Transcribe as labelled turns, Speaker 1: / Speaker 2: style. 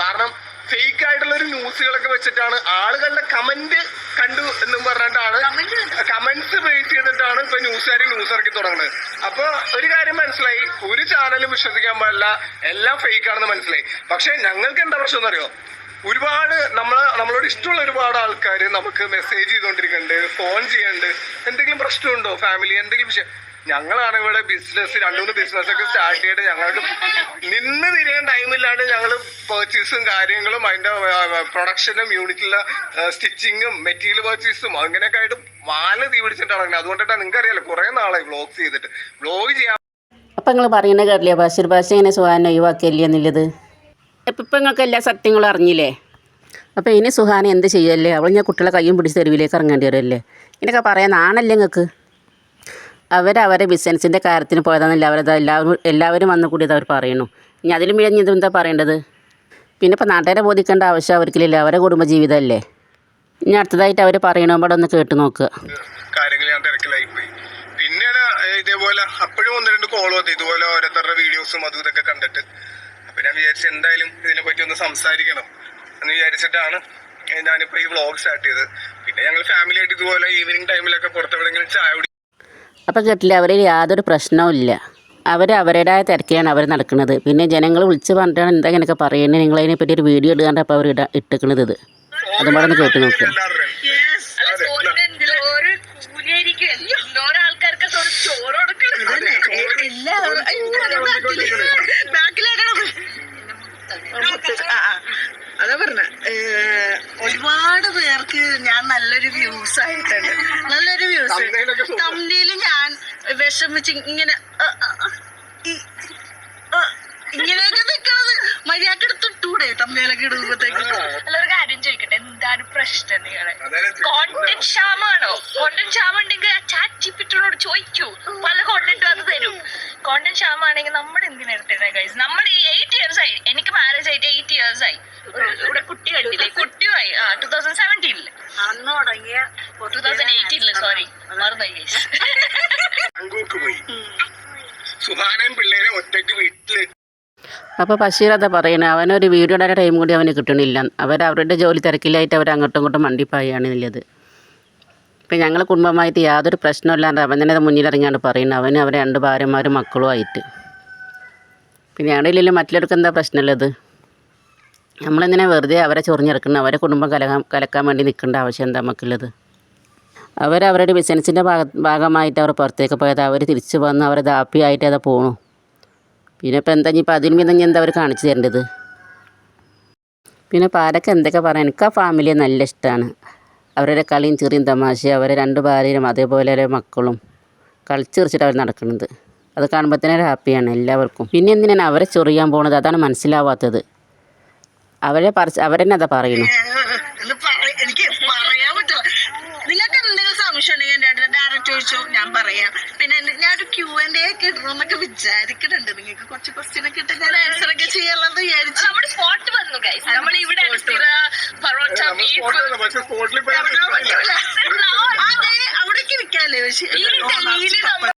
Speaker 1: കാരണം ഫേക്ക് ആയിട്ടുള്ള ഒരു ന്യൂസുകളൊക്കെ വെച്ചിട്ടാണ് ആളുകളുടെ കമന്റ് കണ്ടു എന്നും പറഞ്ഞിട്ടാണ് കമന്റ്സ് ബേസ് ചെയ്തിട്ടാണ് ഇപ്പൊ ന്യൂസുകാർ ന്യൂസ് ഇറക്കി തുടങ്ങുന്നത്. അപ്പൊ ഒരു കാര്യം മനസ്സിലായി. ഒരു ചാനലും വിശ്വസിക്കാൻ പാടില്ല. എല്ലാം ഫേക്ക് ആണെന്ന് മനസ്സിലായി. പക്ഷെ ഞങ്ങൾക്ക് എന്താ പ്രശ്നം എന്നറിയോ? ഒരുപാട് നമ്മളെ നമ്മളോട് ഇഷ്ടമുള്ള ഒരുപാട് ആൾക്കാർ നമുക്ക് മെസ്സേജ് ചെയ്തുകൊണ്ടിരിക്കുന്നുണ്ട് ഫോൺ ചെയ്യുന്നുണ്ട്. എന്തെങ്കിലും പ്രശ്നമുണ്ടോ? ഫാമിലി എന്തെങ്കിലും വിഷയം? ഞങ്ങളാണ് ഇവിടെ ബിസിനസ് രണ്ടു മൂന്ന് ബിസിനസ് ഒക്കെ സ്റ്റാർട്ട് ചെയ്ത് ഞങ്ങൾക്ക് നിന്ന് തിരിയാൻ ടൈമില്ലാണ്ട് ഞങ്ങൾ പർച്ചേസും കാര്യങ്ങളും അതിന്റെ പ്രൊഡക്ഷനും യൂണിറ്റിലെ സ്റ്റിച്ചിങ്ങും മെറ്റീരിയൽ പർച്ചേസും അങ്ങനെയൊക്കെ ആയിട്ട് വാല തീ പിടിച്ചിട്ടാണ് അതുകൊണ്ടിട്ടാണ് നിങ്ങൾക്ക് അറിയാലോ കുറെ നാളായി വ്ളോഗ് ചെയ്തിട്ട്. വ്ലോഗ് ചെയ്യാൻ
Speaker 2: അപ്പം നിങ്ങൾ പറയുന്ന കേട്ടില്ലേ ബഷീർ ഭാഷ ഇങ്ങനെ സുഹാന ഒഴിവാക്കിയല്ലേ എന്നുള്ളത്? അപ്പം ഇപ്പം നിങ്ങൾക്ക് എല്ലാ സത്യങ്ങളും അറിഞ്ഞില്ലേ? അപ്പോൾ ഇനി സുഹാന എന്ത് ചെയ്യല്ലേ? അവൾ ഞാൻ കുട്ടികളെ കയ്യും പിടിച്ച് തെരുവിലേക്ക് ഇറങ്ങേണ്ടി വരുമല്ലേ ഇങ്ങനെയൊക്കെ പറയാൻ നാണല്ലേ നിങ്ങൾക്ക്? അവരവരെ ബിസിനസ്സിന്റെ കാര്യത്തിന് പോയതാണെന്നില്ല അവരത് എല്ലാവരും എല്ലാവരും വന്നു കൂടിയത് അവർ പറയുന്നു. ഇനി അതിലും മിഴഞ്ഞ് ഇതെന്താ പറയേണ്ടത്? പിന്നെ ഇപ്പോൾ നാട്ടുകാരെ ബോധിക്കേണ്ട ആവശ്യം അവർക്കില്ല അവരെ കുടുംബജീവിതമല്ലേ? ഇനി അടുത്തതായിട്ട് അവർ പറയണമ്പോൾ ഒന്ന് കേട്ട് നോക്കുക.
Speaker 1: കാര്യങ്ങൾ ഞാൻ തിരക്കിലായി പോയി പിന്നീട് ഇതേപോലെ അപ്പോഴും ഒന്ന് രണ്ട് കോൾ വന്നു. ഇതുപോലെ ഓരോരുത്തരുടെ വീഡിയോസും അതും ഇതൊക്കെ കണ്ടിട്ട്. അപ്പൊ ഞാൻ വിചാരിച്ചു എന്തായാലും ഇതിനെ പറ്റി ഒന്ന് സംസാരിക്കണം എന്ന് വിചാരിച്ചിട്ടാണ് ഞാനിപ്പോ ഈ വ്ളോഗ് സ്റ്റാർട്ട് ചെയ്തത്. പിന്നെ ഞങ്ങൾ ഫാമിലി ആയിട്ട് ഇതുപോലെ ഈവനിങ് ടൈമിലൊക്കെ പുറത്തെവിടെങ്കിലും ചായ
Speaker 2: അപ്പോൾ കേട്ടില്ല അവരിൽ യാതൊരു പ്രശ്നവും ഇല്ല. അവർ അവരുടേതായ തിരക്കിലാണ് അവർ നടക്കുന്നത്. പിന്നെ ജനങ്ങൾ വിളിച്ച് പറഞ്ഞിട്ടാണ് എന്താ ഇങ്ങനെയൊക്കെ പറയുന്നത്. നിങ്ങളതിനെപ്പറ്റി ഒരു വീഡിയോ ഇടുകയാണ് അപ്പോൾ അവർ ഇട ഇട്ടിക്കണത് ഇത്. അതും കൂടെ ഒന്ന് കേട്ട് നോക്കുക
Speaker 3: നല്ലൊരു വ്യൂസ് ആയിട്ടുണ്ട്. നല്ലൊരു വ്യൂസ്
Speaker 1: തമ്പിയിൽ ഒക്കെ
Speaker 3: ഞാൻ വിഷമിച്ച് ഇങ്ങനെ ഇങ്ങനെയൊക്കെ നിക്കണത്. മര്യാദയ്ക്ക് എടുത്തിട്ടൂടെ തമ്മിലൊക്കെ ഇടുമ്പോഴത്തേക്ക്.
Speaker 4: എല്ലാവരും കാര്യം ചോദിക്കട്ടെ എന്താണ് പ്രശ്നം നിങ്ങളെ? കോണ്ടന്റ് ക്ഷാമാണോ? കോണ്ടന്റ് ക്ഷാമം ഉണ്ടെങ്കിൽ ചാറ്റ് ജിപ്പിറ്റിനോട് ചോദിക്കൂ. പല കോണ്ടന്റ് അത് തരും. കോണ്ടന്റ് ക്ഷാമാണെങ്കിൽ നമ്മൾ എന്തിനാ എടുത്തിരുന്നത് ഗൈസ് നമ്മൾ ഈ എയ്റ്റ് ഇയേഴ്സ് ആയി. എനിക്ക് മാരേജ് ആയിട്ട് എയ്റ്റ് ഇയേഴ്സ് ആയി. ഒരു- ഇവിടെ കുട്ടി കണ്ടില്ലേ?
Speaker 1: സുഹാനയും പിള്ളേരെ ഒറ്റയ്ക്ക് വീട്ടിൽ
Speaker 2: അപ്പോൾ ബഷീർ അതാ പറയണേ അവനൊരു വീഡിയോ ഇടാൻ ടൈം കൂടി അവന് കിട്ടണില്ല. അവർ അവരുടെ ജോലി തിരക്കിലായിട്ട് അവർ അങ്ങോട്ടും ഇങ്ങോട്ടും മണ്ടിപ്പായാണ് ഉള്ളത് ഇപ്പം ഞങ്ങൾ കുടുംബമായിട്ട് യാതൊരു പ്രശ്നമില്ലാണ്ട് അവൻ തന്നെ മുന്നിലിറങ്ങിയാണ് പറയുന്നത്. അവന് അവരെ രണ്ട് ഭാര്യമാരും മക്കളും ആയിട്ട്. പിന്നെ ഞങ്ങളില്ലെങ്കിൽ മറ്റുള്ളവർക്ക് എന്താ പ്രശ്നമുള്ളത്? നമ്മളെങ്ങനെ വെറുതെ അവരെ ചൊറിഞ്ഞിറക്കണം അവരെ കുടുംബം കലകാൻ കലക്കാൻ വേണ്ടി നിൽക്കേണ്ട ആവശ്യം എന്താ നമുക്കുള്ളത് അവർ അവരുടെ ബിസിനസ്സിന്റെ ഭാഗ ഭാഗമായിട്ട് അവർ പുറത്തേക്ക് പോയത്. അവർ തിരിച്ച് വന്ന് അവരെ ഹാപ്പിയായിട്ട് അത് പോണു. പിന്നെ ഇപ്പം എന്താ ഇനിയിപ്പോൾ അതിന് പിന്നെ എന്താ അവർ കാണിച്ചു തരേണ്ടത്? പിന്നെ പാരൊക്കെ എന്തൊക്കെ പറയാം എനിക്ക് ആ ഫാമിലിയെ നല്ല ഇഷ്ടമാണ് അവരുടെ കളിയും ചെറിയും തമാശയും അവരെ രണ്ട് ഭാര്യയും അതേപോലെ അവരെ മക്കളും കളിച്ചിറിച്ചിട്ട് അവർ നടക്കുന്നത് അത് കാണുമ്പോൾ തന്നെ ഹാപ്പിയാണ് എല്ലാവർക്കും. പിന്നെ എന്തിനാണ് അവരെ ചൊറിയാൻ പോണത്? അതാണ് മനസ്സിലാവാത്തത്. അവരെ പറ അവരെന്നെ അതാ പറയുന്നു
Speaker 3: ചോദിച്ചോ ഞാൻ പറയാം. പിന്നെ ഞാൻ ഒരു ക്യൂ ആൻഡ് എ ഒക്കെ ഇടണമെന്നൊക്കെ വിചാരിക്കുന്നുണ്ട് നിങ്ങൾക്ക് കുറച്ച് ക്വസ്റ്റ്യൻ ഒക്കെ ഇട്ട് ഞാൻ ആൻസർ ഒക്കെ ചെയ്യാനുള്ളത് വിചാരിച്ചു. നമ്മുടെ സ്പോട്ട് വന്നു നമ്മൾ ഇവിടെ പൊറോട്ട അവിടേക്ക് വിൽക്കാല്ലേ പക്ഷേ